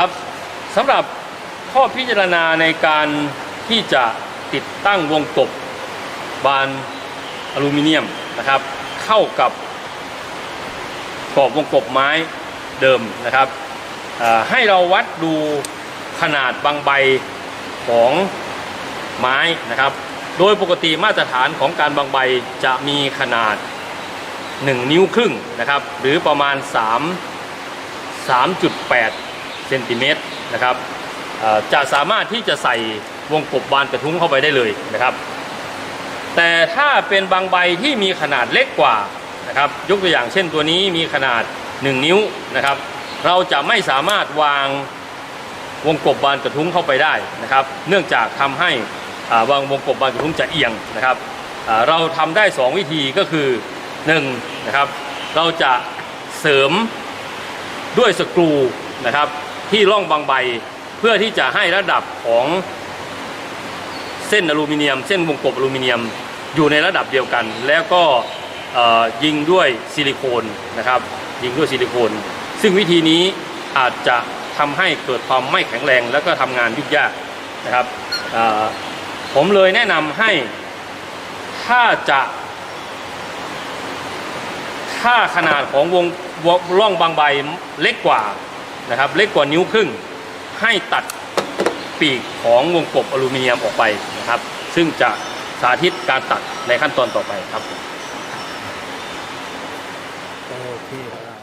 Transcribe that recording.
ครับสำหรับข้อพิจารณาในการที่จะติดตั้งวงกบบานอลูมิเนียมนะครับ เข้ากับกรอบวงกบไม้เดิมนะครับให้เราวัดดูขนาดบางใบของไม้นะครับ โดยปกติมาตรฐานของการบางใบจะมีขนาด 1 นิ้วครึ่งนะครับ หรือประมาณ 3 3.8 เซนติเมตรนะครับจะสามารถที่จะใส่วงกบบานกระทุ้งเข้าไปได้เลยนะครับ แต่ถ้าเป็นบางใบที่มีขนาดเล็กกว่านะครับยกตัวอย่างเช่นตัวนี้มีขนาด 1 นิ้วนะครับ เราจะไม่สามารถวางวงกบบานกระทุ้งเข้าไปได้นะครับ เนื่องจากทำให้วางวงกบบานกระทุ้งจะเอียงนะครับเราทำได้ 2 วิธีก็คือ1นะครับเราจะเสริมด้วยสกรูนะครับ ที่ร่องบางใบ เพื่อที่จะให้ระดับของเส้นอลูมิเนียม เส้นวงกบอลูมิเนียมอยู่ในระดับเดียวกัน แล้วก็ยิงด้วยซิลิโคนนะครับ ยิงด้วยซิลิโคน ซึ่งวิธีนี้อาจจะทำให้เกิดความไม่แข็งแรง แล้วก็ทำงานยุ่งยากนะครับผมเลยแนะนำให้ถ้าจะถ้าขนาดของวงร่องบางใบเล็กกว่า นะครับเล็กกว่านิ้วครึ่งให้ตัดปีกของวงกบอลูมิเนียมออกไปนะครับ ซึ่งจะสาธิตการตัดในขั้นตอนต่อไปครับโอเคครับ